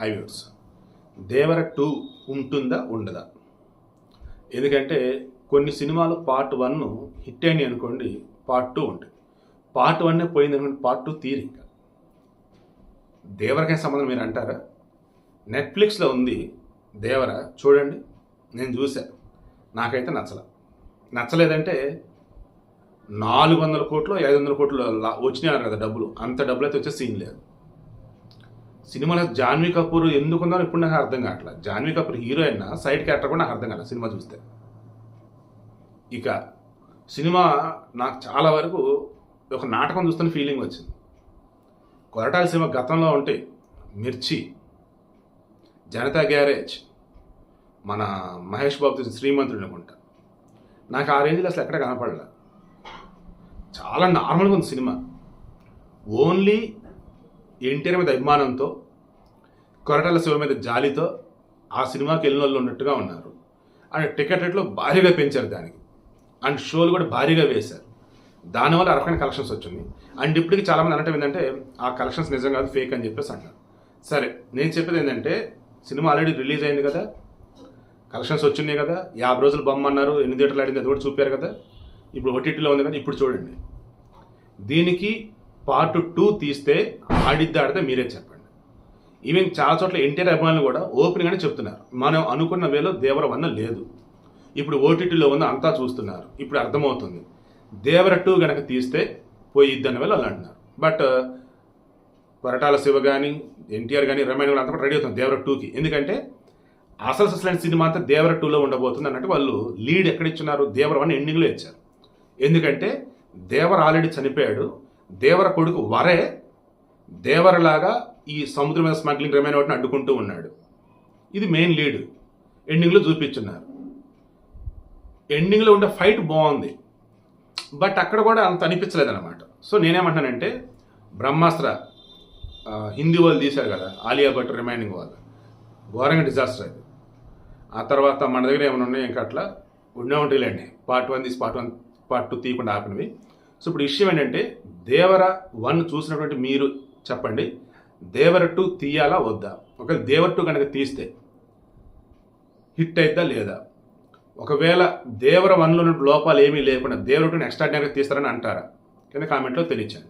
Highways. దేవర two ఉంటుందా ఉండదా? ఎందుకంటే కొన్ని సినిమాలు పార్ట్ వన్ హిట్ అయినాయి అనుకోండి పార్ట్ టూ ఉంటుంది పార్ట్ వన్నే పోయింది అనుకోండి పార్ట్ టూ తీరు ఇంకా. దేవరకే సంబంధం మీరు అంటారా? నెట్ఫ్లిక్స్లో ఉంది దేవర చూడండి నేను చూసా నాకైతే నచ్చల. నచ్చలేదంటే నాలుగు వందల కోట్లు ఐదు వందల కోట్లు వచ్చినాయి కదా డబ్బులు. అంత డబ్బులు అయితే వచ్చే సీన్ లేదు. సినిమాలో జాన్వీ కపూర్ ఎందుకున్నారో ఇప్పుడు నాకు అర్థం కావట్లేదు Janhvi Kapoor heroine side character కూడా నాకు అర్థం కాలేదు సినిమా చూస్తే. ఇక సినిమా నాకు చాలా వరకు ఒక నాటకం చూస్తున్న ఫీలింగ్ వచ్చింది. కొరటాల సినిమా గతంలో ఉంటే మిర్చి జనతా గ్యారేజ్ మన మహేష్ బాబు తీసిన శ్రీమంతుడు అనుకుంటా. నాకు ఆ రేంజ్లో అసలు ఎక్కడ కనపడలే. చాలా నార్మల్గా ఉంది సినిమా. ఓన్లీ ఎన్టీఆర్ మీద అభిమానంతో కొరటాల శివ మీద జాలితో ఆ సినిమాకి వెళ్ళిన వాళ్ళు ఉన్నట్టుగా ఉన్నారు. అండ్ టికెట్ రేట్లు భారీగా పెంచారు దానికి. అండ్ షోలు కూడా భారీగా వేశారు. దానివల్ల అరకైన కలెక్షన్స్ వచ్చింది. అండ్ ఇప్పటికి చాలామంది అనటం ఏంటంటే ఆ కలెక్షన్స్ నిజం కాదు ఫేక్ అని చెప్పేసి అంటారు సరే నేను చెప్పేది ఏంటంటే సినిమా ఆల్రెడీ రిలీజ్ అయింది కదా కలెక్షన్స్ వచ్చినాయి కదా యాభై రోజులు బొమ్మ అన్నారు ఎన్ని థియేటర్లు ఆడింది అది కూడా చూపారు కదా ఇప్పుడు ఓటీటీలో ఉంది కదా ఇప్పుడు చూడండి. దీనికి పార్ట్ టూ తీస్తే ఆడిద్ది ఆడితే మీరే చెప్పండి. ఈవెన్ చాలా చోట్ల ఎన్టీఆర్ అభిమానులు కూడా ఓపెన్గానే చెప్తున్నారు. మనం అనుకున్న వేలో దేవర వన్న లేదు. ఇప్పుడు ఓటీటీలో ఉన్న అంతా చూస్తున్నారు. ఇప్పుడు అర్థమవుతుంది. దేవర టూ గనక తీస్తే పోయిద్ది వేళ అలా అంటున్నారు. బట్ కొరటాల uh, శివ కానీ ఎన్టీఆర్ కానీ రమాయణ కూడా అంతా కూడా రెడీ అవుతుంది దేవర టూకి. ఎందుకంటే అసలు అసలు సినిమా అంతా దేవర టూలో ఉండబోతుంది అన్నట్టు వాళ్ళు లీడ్ ఎక్కడ ఇచ్చున్నారు దేవర వన్ ఎండింగ్లో ఇచ్చారు. ఎందుకంటే దేవర ఆల్రెడీ చనిపోయాడు. దేవర కొడుకు వరే దేవరలాగా ఈ సముద్ర మీద స్మగ్లింగ్ రమైన వాటిని అడ్డుకుంటూ ఉన్నాడు. ఇది మెయిన్ లీడ్. ఎండింగ్లో చూపించున్నారు. ఎండింగ్లో ఉండే ఫైట్ బాగుంది. బట్ అక్కడ కూడా అంత అనిపించలేదు అనమాట సో నేనేమంటానంటే బ్రహ్మాస్త్ర హిందీ వాళ్ళు తీశారు కదా ఆలియా భట్ రిమైనింగ్ వాళ్ళు. ఘోరంగా డిజాస్టర్ అది. ఆ తర్వాత మన దగ్గర ఏమైనా ఉన్నాయి ఇంకా అట్లా? ఉండే ఉంటాయిలేండి పార్ట్ వన్ తీసి పార్ట్ వన్ పార్ట్ టూ తీయకుండా ఆపినవి. సో ఇప్పుడు విషయం ఏంటంటే దేవర వన్ చూసినటువంటి మీరు చెప్పండి. దేవర తీయాలా వద్దా? ఒకవేళ దేవరట్టు కనుక తీస్తే హిట్ అయిద్దా లేదా? ఒకవేళ దేవర వన్లో లోపాలు ఏమీ లేకుండా దేవరట్టుని ఎక్స్ట్రాడినరీగా తీస్తారని అంటారా? కింద కామెంట్లో తెలియచండి